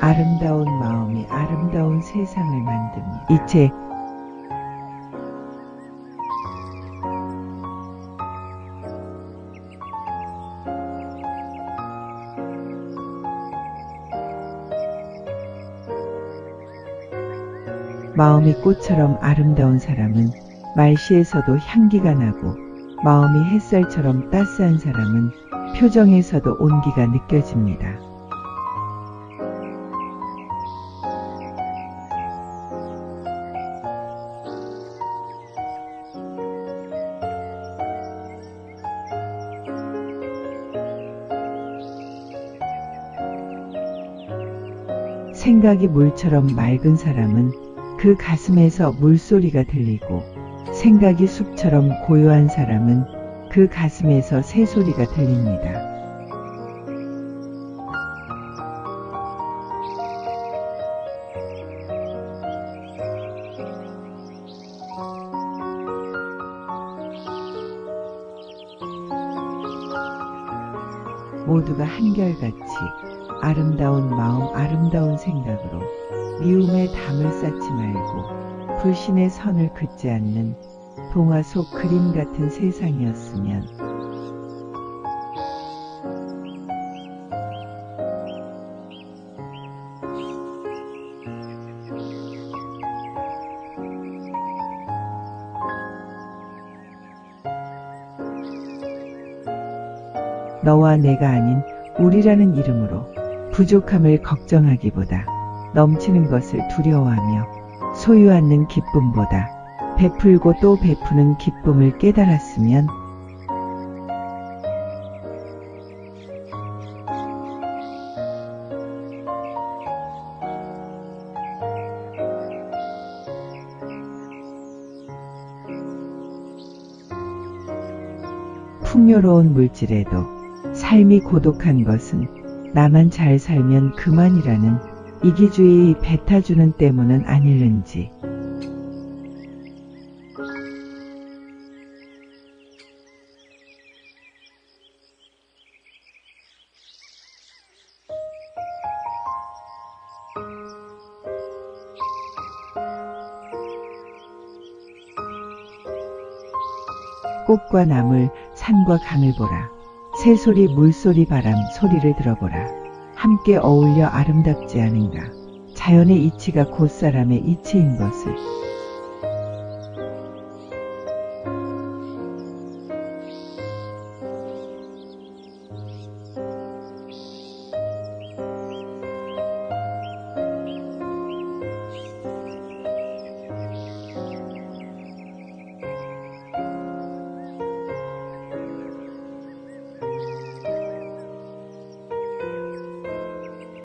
아름다운 마음이 아름다운 세상을 만듭니다. 이책 마음이 꽃처럼 아름다운 사람은 말씨에서도 향기가 나고 마음이 햇살처럼 따스한 사람은 표정에서도 온기가 느껴집니다. 생각이 물처럼 맑은 사람은 그 가슴에서 물소리가 들리고 생각이 숲처럼 고요한 사람은 그 가슴에서 새소리가 들립니다. 모두가 한결같이 아름다운 마음, 아름다운 생각으로 미움의 담을 쌓지 말고 불신의 선을 긋지 않는 동화 속 그림 같은 세상이었으면. 너와 내가 아닌 우리라는 이름으로 부족함을 걱정하기보다 넘치는 것을 두려워하며 소유하는 기쁨보다 베풀고 또 베푸는 기쁨을 깨달았으면 풍요로운 물질에도 삶이 고독한 것은 나만 잘 살면 그만이라는 이기주의 배타주는 때문은 아닐는지. 꽃과 나물, 산과 강을 보라. 새소리, 물소리, 바람, 소리를 들어보라. 함께 어울려 아름답지 않은가. 자연의 이치가 곧 사람의 이치인 것을